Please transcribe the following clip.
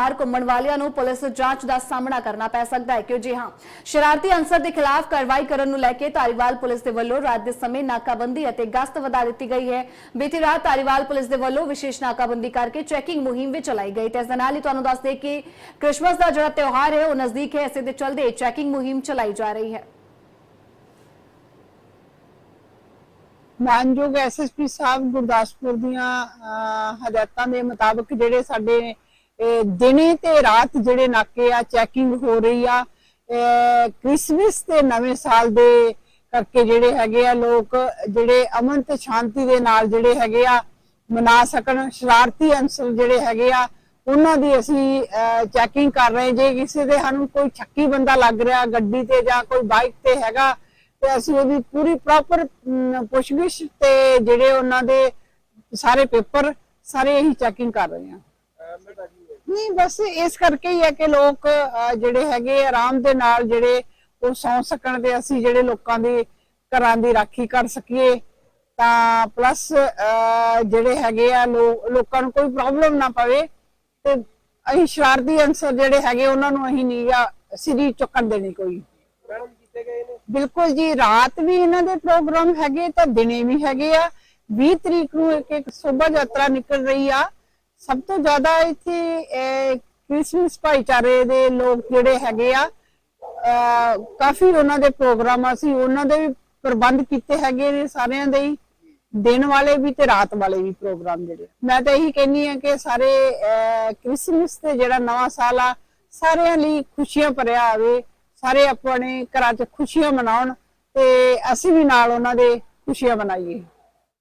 ਬਾਹਰ ਘੁੰਮਣ ਵਾਲਿਆਂ ਨੂੰ ਪੁਲਿਸ ਜਾਂਚ ਦਾ ਸਾਹਮਣਾ ਕਰਨਾ ਪੈ ਸਕਦਾ ਹੈ। ਕਿਉਂ? ਜੀ ਹਾਂ। ਸ਼ਰਾਰਤੀ ਅਨਸਰ ਦੇ ਖਿਲਾਫ ਕਾਰਵਾਈ ਕਰਨ ਨੂੰ ਲੈ ਕੇ ਧਾਰੀਵਾਲ ਪੁਲਿਸ ਦੇ ਵੱਲੋਂ ਰਾਤ ਦੇ ਸਮੇਂ ਨਾਕਾਬੰਦੀ ਅਤੇ ਗਸ਼ਤ ਵਧਾ ਦਿੱਤੀ ਗਈ ਹੈ। ਬੀਤੀ ਰਾਤ ਧਾਰੀਵਾਲ ਪੁਲਿਸ ਦੇ ਵੱਲੋਂ ਵਿਸ਼ੇਸ਼ ਨਾਕਾਬੰਦੀ ਕਰਕੇ ਚੈਕਿੰਗ ਮੁਹਿੰਮ ਵੀ ਚਲਾਈ ਗਈ। ਤੇ ਇਸ ਦੇ ਨਾਲ ਹੀ ਤੁਹਾਨੂੰ ਦੱਸ ਦੇ ਕਿ ਕ੍ਰਿਸਮਸ ਦਾ ਜਿਹੜਾ ਤਿਉਹਾਰ ਹੈ, ਉਹ ਨਜ਼ਦੀਕ ਹੈ। ਇਸੇ ਦੇ ਚਲਦੇ ਚੈਕਿੰਗ ਮੁਹਿੰਮ ਚਲਾਈ ਜਾ ਰਹੀ ਹੈ। ਮਾਨਯੋਗ ਐਸਐਸਪੀ ਸਾਹਿਬ ਗੁਰਦਾਸਪੁਰ ਦੀਆਂ ਹਦਾਇਤਾਂ ਦੇ ਮੁਤਾਬਕ ਜਿਹੜੇ ਸਾਡੇ ਦਿਨੇ ਤੇ ਰਾਤ ਜਿਹੜੇ ਨਾਕੇ ਆ ਚੈਕਿੰਗ ਹੋ ਰਹੀ ਆ ਅਹ, ਕ੍ਰਿਸਮਸ ਤੇ ਨਵੇਂ ਸਾਲ ਦੇ ਕਰਕੇ ਜਿਹੜੇ ਹੈਗੇ ਆ ਲੋਕ ਜਿਹੜੇ ਅਮਨ ਤੇ ਸ਼ਾਂਤੀ ਦੇ ਨਾਲ ਜਿਹੜੇ ਹੈਗੇ ਆ ਮਨਾ ਸਕਣ ਸ਼ਰਾਰਤੀ ਅੰਸਰ ਜਿਹੜੇ ਹੈਗੇ ਆ ਉਹਨਾਂ ਦੀ ਅਸੀਂ ਚੈਕਿੰਗ ਕਰ ਰਹੇ ਜੇ ਕਿਸੇ ਦੇ ਸਾਨੂੰ ਕੋਈ ਛੱਕੀ ਬੰਦਾ ਲੱਗ ਰਿਹਾ ਗੱਡੀ ਤੇ ਜਾਂ ਕੋਈ ਬਾਈਕ ਤੇ ਹੈਗਾ ਤੇ ਅਸੀਂ ਉਹਦੀ ਪੂਰੀ ਪ੍ਰੋਪਰ ਪੁੱਛਗਿੱਛ ਤੇ ਜਿਹੜੇ ਉਹਨਾਂ ਦੇ ਸਾਰੇ ਪੇਪਰ ਸਾਰੇ ਇਹੀ ਚੈਕਿੰਗ ਕਰ ਰਹੇ ਹਾਂ। ਨਹੀਂ ਬਸ ਇਸ ਕਰਕੇ ਹੀ ਹੈ ਕਿ ਲੋਕ ਜਿਹੜੇ ਹੈਗੇ ਆਰਾਮ ਦੇ ਨਾਲ ਜਿਹੜੇ ਉਹ ਸੌਂ ਸਕਣ ਤੇ ਅਸੀਂ ਜਿਹੜੇ ਲੋਕਾਂ ਦੀ ਘਰਾਂ ਦੀ ਰਾਖੀ ਕਰ ਸਕੀਏ। ਤਾਂ ਪਲੱਸ ਜਿਹੜੇ ਹੈਗੇ ਆ ਲੋਕਾਂ ਨੂੰ ਕੋਈ ਪ੍ਰੋਬਲਮ ਨਾ ਪਵੇ ਤੇ ਅਸੀਂ ਸ਼ਰਾਰਤੀ ਅੰਸਰ ਜਿਹੜੇ ਹੈਗੇ ਉਹਨਾਂ ਨੂੰ ਅਸੀਂ ਨੀਗਾ ਸਿਰੀ ਚੁੱਕਣ ਦੇਣੀ ਕੋਈ। ਬਿਲਕੁਲ ਜੀ ਰਾਤ ਵੀ ਇਹਨਾਂ ਦੇ ਪ੍ਰੋਗਰਾਮ ਹੈਗੇ ਤਾਂ ਦਿਨੇ ਵੀ ਹੈਗੇ ਆ। 20 ਤਰੀਕ ਨੂੰ ਇੱਕ ਇੱਕ ਸ਼ੋਭਾ ਯਾਤਰਾ ਨਿਕਲ ਰਹੀ ਆ। ਸਭ ਤੋਂ ਜ਼ਿਆਦਾ ਇੱਥੇ ਕ੍ਰਿਸਮਸ ਭਾਈਚਾਰੇ ਦੇ ਲੋਕ ਜਿਹੜੇ ਹੈਗੇ ਆ ਕਾਫੀ ਉਹਨਾਂ ਦੇ ਪ੍ਰੋਗਰਾਮ ਅਸੀਂ ਉਹਨਾਂ ਦੇ ਵੀ ਪ੍ਰਬੰਧ ਕੀਤੇ ਹੈਗੇ ਨੇ ਸਾਰਿਆਂ ਦੇ ਹੀ ਦਿਨ ਵਾਲੇ ਵੀ ਤੇ ਰਾਤ ਵਾਲੇ ਵੀ ਪ੍ਰੋਗਰਾਮ ਜਿਹੜੇ ਮੈਂ ਤਾਂ ਇਹੀ ਕਹਿੰਨੀ ਆ ਕਿ ਸਾਰੇ ਅਹ, ਕ੍ਰਿਸਮਸ ਤੇ ਜਿਹੜਾ ਨਵਾਂ ਸਾਲ ਆ ਸਾਰਿਆਂ ਲਈ ਖੁਸ਼ੀਆਂ ਭਰਿਆ ਆਵੇ ਸਾਰੇ ਆਪਣੇ ਘਰਾਂ 'ਚ ਖੁਸ਼ੀਆਂ ਮਨਾਉਣ ਤੇ ਅਸੀਂ ਵੀ ਨਾਲ ਉਹਨਾਂ ਦੇ ਖੁਸ਼ੀਆਂ ਮਨਾਈਏ।